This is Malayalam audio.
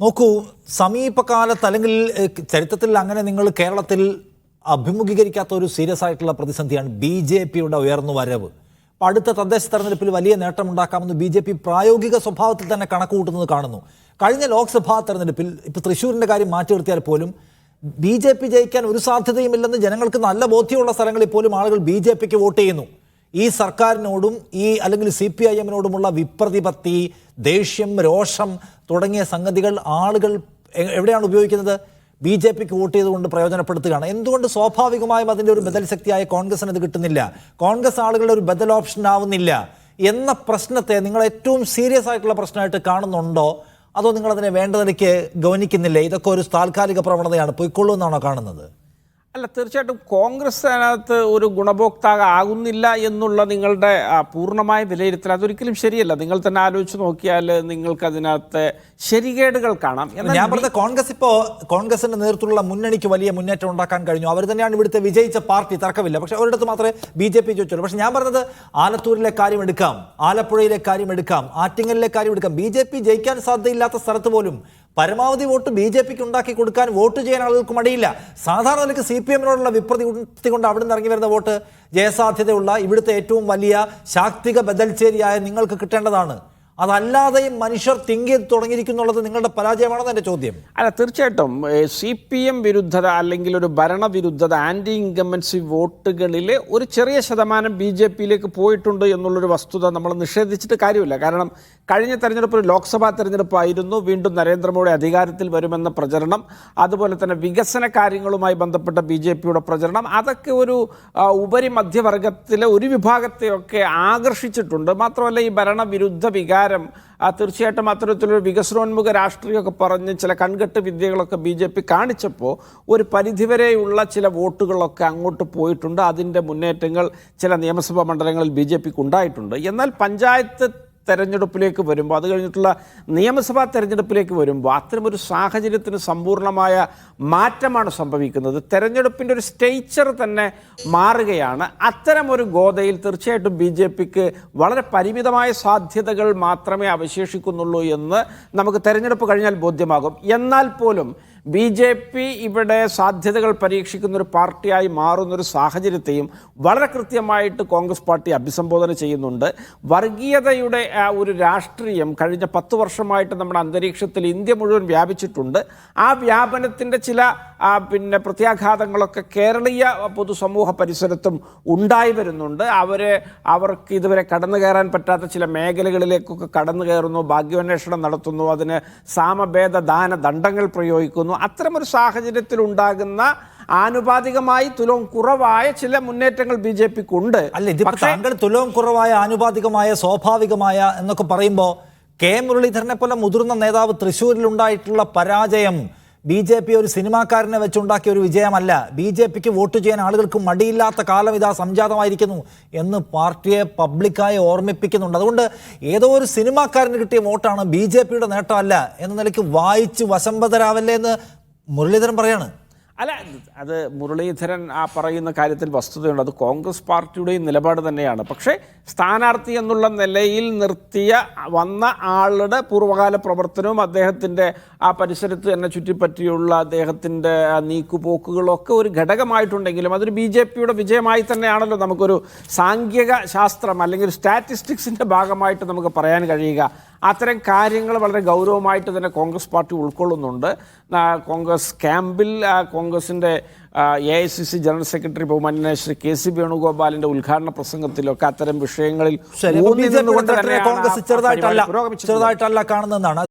നോക്കൂ സമീപകാലത്ത് അല്ലെങ്കിൽ ചരിത്രത്തിൽ അങ്ങനെ നിങ്ങൾ കേരളത്തിൽ അഭിമുഖീകരിക്കാത്ത ഒരു സീരിയസ് ആയിട്ടുള്ള പ്രതിസന്ധിയാണ് ബി ജെ പിയുടെ ഉയർന്നു വരവ്. അപ്പോൾ അടുത്ത തദ്ദേശ തെരഞ്ഞെടുപ്പിൽ വലിയ നേട്ടമുണ്ടാക്കാമെന്ന് ബി ജെ പി പ്രായോഗിക സ്വഭാവത്തിൽ തന്നെ കണക്ക് കൂട്ടുന്നത് കാണുന്നു. കഴിഞ്ഞ ലോക്സഭാ തെരഞ്ഞെടുപ്പിൽ ഇപ്പോൾ തൃശ്ശൂരിന്റെ കാര്യം മാറ്റി നിർത്തിയാൽ പോലും ബി ജെ പി ജയിക്കാൻ ഒരു സാധ്യതയുമില്ലെന്ന് ജനങ്ങൾക്ക് നല്ല ബോധ്യമുള്ള സ്ഥലങ്ങളിൽ പോലും ആളുകൾ ബി ജെ പിക്ക് വോട്ട് ചെയ്യുന്നു. ഈ സർക്കാരിനോടും ഈ അല്ലെങ്കിൽ സി പി ഐ എമ്മിനോടുമുള്ള വിപ്രതിപത്തി ദേഷ്യം രോഷം തുടങ്ങിയ സംഗതികൾ ആളുകൾ എവിടെയാണ് ഉപയോഗിക്കുന്നത്? ബി ജെ പിക്ക് വോട്ട് ചെയ്തുകൊണ്ട് പ്രയോജനപ്പെടുത്തുകയാണ്. എന്തുകൊണ്ട് സ്വാഭാവികമായും അതിന്റെ ഒരു ബദൽ ശക്തിയായ കോൺഗ്രസിന് ഇത് കിട്ടുന്നില്ല? കോൺഗ്രസ് ആളുകളുടെ ഒരു ബദൽ ഓപ്ഷൻ ആവുന്നില്ല എന്ന പ്രശ്നത്തെ നിങ്ങൾ ഏറ്റവും സീരിയസ് ആയിട്ടുള്ള പ്രശ്നമായിട്ട് കാണുന്നുണ്ടോ? അതോ നിങ്ങളതിനെ വേണ്ട നിലയ്ക്ക് ഗവനിക്കുന്നില്ലേ? ഇതൊക്കെ ഒരു താൽക്കാലിക പ്രവണതയാണ്. പൊയ്ക്കൊള്ളൂ എന്നാണോ കാണുന്നത്? അല്ല തീർച്ചയായിട്ടും കോൺഗ്രസ് അതിനകത്ത് ഒരു ഗുണഭോക്താവ് ആകുന്നില്ല എന്നുള്ള നിങ്ങളുടെ പൂർണമായ വിലയിരുത്തൽ അതൊരിക്കലും ശരിയല്ല. നിങ്ങൾ തന്നെ ആലോചിച്ച് നോക്കിയാൽ നിങ്ങൾക്ക് അതിനകത്ത് ശരികേടുകൾ കാണാം. ഞാൻ പറഞ്ഞ കോൺഗ്രസ് ഇപ്പോ കോൺഗ്രസിന്റെ നേതൃത്വത്തിലുള്ള മുന്നണിക്ക് വലിയ മുന്നേറ്റം ഉണ്ടാക്കാൻ കഴിഞ്ഞു. അവർ തന്നെയാണ് ഇവിടുത്തെ വിജയിച്ച പാർട്ടി തർക്കമില്ല. പക്ഷെ ഒരിടത്ത് മാത്രമേ ബി ജെ പി ചോദിച്ചുള്ളൂ. പക്ഷെ ഞാൻ പറഞ്ഞത് ആലത്തൂരിലെ കാര്യം എടുക്കാം ആലപ്പുഴയിലെ കാര്യം എടുക്കാം ആറ്റിങ്ങലിലെ കാര്യം എടുക്കാം. ബി ജെ പി ജയിക്കാൻ സാധ്യതയില്ലാത്ത സ്ഥലത്ത് പോലും പരമാവധി വോട്ട് ബി ജെ പിക്ക് ഉണ്ടാക്കി കൊടുക്കാൻ വോട്ട് ചെയ്യാൻ ആളുകൾക്ക് മടിയില്ല. സാധാരണ നിലയ്ക്ക് സി പി എമ്മിനോടുള്ള വിപ്രതി കൊണ്ട് അവിടെ നിന്ന് ഇറങ്ങി വരുന്ന വോട്ട് ജയസാധ്യതയുള്ള ഇവിടുത്തെ ഏറ്റവും വലിയ ശാക്തിക ബദൽച്ചേരിയായ നിങ്ങൾക്ക് കിട്ടേണ്ടതാണ്. അതല്ലാതെയും മനുഷ്യർ തിങ്ക് തുടങ്ങിയിരിക്കുന്നുള്ളത് നിങ്ങളുടെ പരാജയമാണെന്ന് എന്റെ ചോദ്യം. അല്ല തീർച്ചയായിട്ടും സി പി എം വിരുദ്ധത അല്ലെങ്കിൽ ഒരു ഭരണവിരുദ്ധത ആന്റി ഇൻകമൻസി വോട്ടുകളിൽ ഒരു ചെറിയ ശതമാനം ബി ജെ പിയിലേക്ക് പോയിട്ടുണ്ട് എന്നുള്ളൊരു വസ്തുത നമ്മൾ നിഷേധിച്ചിട്ട് കാര്യമില്ല. കാരണം കഴിഞ്ഞ തെരഞ്ഞെടുപ്പ് ഒരു ലോക്സഭാ തെരഞ്ഞെടുപ്പായിരുന്നു. വീണ്ടും നരേന്ദ്രമോദി അധികാരത്തിൽ വരുമെന്ന പ്രചരണം അതുപോലെ തന്നെ വികസന കാര്യങ്ങളുമായി ബന്ധപ്പെട്ട ബി ജെ പിയുടെ പ്രചരണം അതൊക്കെ ഒരു ഉപരി മധ്യവർഗത്തിലെ ഒരു വിഭാഗത്തെയൊക്കെ ആകർഷിച്ചിട്ടുണ്ട്. മാത്രമല്ല ഈ ഭരണവിരുദ്ധ വികാരം ആ, തീർച്ചയായിട്ടും അത്തരത്തിലൊരു വികസനോന്മുഖ രാഷ്ട്രീയമൊക്കെ പറഞ്ഞ് ചില കൺകെട്ട് വിദ്യകളൊക്കെ ബി ജെ പി കാണിച്ചപ്പോൾ ഒരു പരിധിവരെയുള്ള ചില വോട്ടുകളൊക്കെ അങ്ങോട്ട് പോയിട്ടുണ്ട്. അതിന്റെ മുന്നേറ്റങ്ങൾ ചില നിയമസഭാ മണ്ഡലങ്ങളിൽ ബി ജെ പിക്ക് ഉണ്ടായിട്ടുണ്ട്. എന്നാൽ പഞ്ചായത്ത് തെരഞ്ഞെടുപ്പിലേക്ക് വരുമ്പോൾ അത് കഴിഞ്ഞിട്ടുള്ള നിയമസഭാ തെരഞ്ഞെടുപ്പിലേക്ക് വരുമ്പോൾ അത്തരമൊരു സാഹചര്യത്തിന് സമ്പൂർണമായ മാറ്റമാണ് സംഭവിക്കുന്നത്. തെരഞ്ഞെടുപ്പിന്റെ ഒരു സ്റ്റേച്ചർ തന്നെ മാറുകയാണ്. അത്തരമൊരു ഗോതയിൽ തീർച്ചയായിട്ടും ബി ജെ പിക്ക് വളരെ പരിമിതമായ സാധ്യതകൾ മാത്രമേ അവശേഷിക്കുന്നുള്ളൂ എന്ന് നമുക്ക് തെരഞ്ഞെടുപ്പ് കഴിഞ്ഞാൽ ബോധ്യമാകും. എന്നാൽ പോലും ബി ജെ പി ഇവിടെ സാധ്യതകൾ പരീക്ഷിക്കുന്ന ഒരു പാർട്ടിയായി മാറുന്നൊരു സാഹചര്യത്തെയും വളരെ കൃത്യമായിട്ട് കോൺഗ്രസ് പാർട്ടി അഭിസംബോധന ചെയ്യുന്നുണ്ട്. വർഗീയതയുടെ ആ, ഒരു രാഷ്ട്രീയം കഴിഞ്ഞ പത്ത് വർഷമായിട്ട് നമ്മുടെ അന്തരീക്ഷത്തിൽ ഇന്ത്യ മുഴുവൻ വ്യാപിച്ചിട്ടുണ്ട്. ആ വ്യാപനത്തിന്റെ ചില പിന്നെ പ്രത്യാഘാതങ്ങളൊക്കെ കേരളീയ പൊതുസമൂഹ പരിസരത്തും ഉണ്ടായി വരുന്നുണ്ട്. അവരെ അവർക്ക് ഇതുവരെ കടന്നു കയറാൻ പറ്റാത്ത ചില മേഖലകളിലേക്കൊക്കെ കടന്നു കയറുന്നു ഭാഗ്യാന്വേഷണം നടത്തുന്നു അതിന് സാമഭേദ ദാന ദണ്ഡങ്ങൾ പ്രയോഗിക്കുന്നു. അത്തരമൊരു സാഹചര്യത്തിൽ ഉണ്ടാകുന്ന ആനുപാതികമായി തുലവും കുറവായ ചില മുന്നേറ്റങ്ങൾ ബി ജെ പിക്ക് ഉണ്ട് അല്ല ഇതിപ്പോ താങ്കൾ തുലവും കുറവായ ആനുപാതികമായ സ്വാഭാവികമായ എന്നൊക്കെ പറയുമ്പോൾ കെ മുരളീധരനെ പോലെ മുതിർന്ന നേതാവ് തൃശ്ശൂരിൽ ഉണ്ടായിട്ടുള്ള പരാജയം ബി ജെ പി ഒരു സിനിമാക്കാരനെ വെച്ചുണ്ടാക്കിയ ഒരു വിജയമല്ല. ബി ജെ പിക്ക് വോട്ട് ചെയ്യാൻ ആളുകൾക്ക് മടിയില്ലാത്ത കാലം ഇതാ സംജാതമായിരിക്കുന്നു എന്ന് പാർട്ടിയെ പബ്ലിക്കായി ഓർമ്മിപ്പിക്കുന്നുണ്ട്. അതുകൊണ്ട് ഏതോ ഒരു സിനിമാക്കാരന് കിട്ടിയ വോട്ടാണ് ബി ജെ പിയുടെ നേട്ടമല്ല എന്ന നിലയ്ക്ക് വായിച്ച് വശംബദ്ധരാവല്ലേ എന്ന് മുരളീധരൻ പറയാണ്. അല്ല അത് മുരളീധരൻ ആ പറയുന്ന കാര്യത്തിൽ വസ്തുതയുണ്ട്. അത് കോൺഗ്രസ് പാർട്ടിയുടെയും നിലപാട് തന്നെയാണ്. പക്ഷേ സ്ഥാനാർത്ഥി എന്നുള്ള നിലയിൽ നിർത്തിയ വന്ന ആളുടെ പൂർവകാല പ്രവർത്തനവും അദ്ദേഹത്തിന്റെ ആ പരിസരത്ത് തന്നെ ചുറ്റിപ്പറ്റിയുള്ള അദ്ദേഹത്തിന്റെ നീക്കുപോക്കുകളൊക്കെ ഒരു ഘടകമായിട്ടുണ്ടെങ്കിലും അതൊരു ബി ജെ പിയുടെ വിജയമായി തന്നെയാണല്ലോ നമുക്കൊരു സാങ്കേതിക ശാസ്ത്രം അല്ലെങ്കിൽ സ്റ്റാറ്റിസ്റ്റിക്സിന്റെ ഭാഗമായിട്ട് നമുക്ക് പറയാൻ കഴിയുക. അത്തരം കാര്യങ്ങൾ വളരെ ഗൗരവമായിട്ട് തന്നെ കോൺഗ്രസ് പാർട്ടി ഉൾക്കൊള്ളുന്നുണ്ട് കോൺഗ്രസ് ക്യാമ്പിൽ കോൺഗ്രസിന്റെ A I C C general secretary ബഹുമാന്യനായ ശ്രീ കെ സി വേണുഗോപാലിന്റെ ഉദ്ഘാടന പ്രസംഗത്തിലൊക്കെ അത്തരം വിഷയങ്ങളിൽ കോൺഗ്രസ് ചെറുതായിട്ടല്ല. ചെറുതായിട്ടല്ല കാണുന്നതെന്നാണ്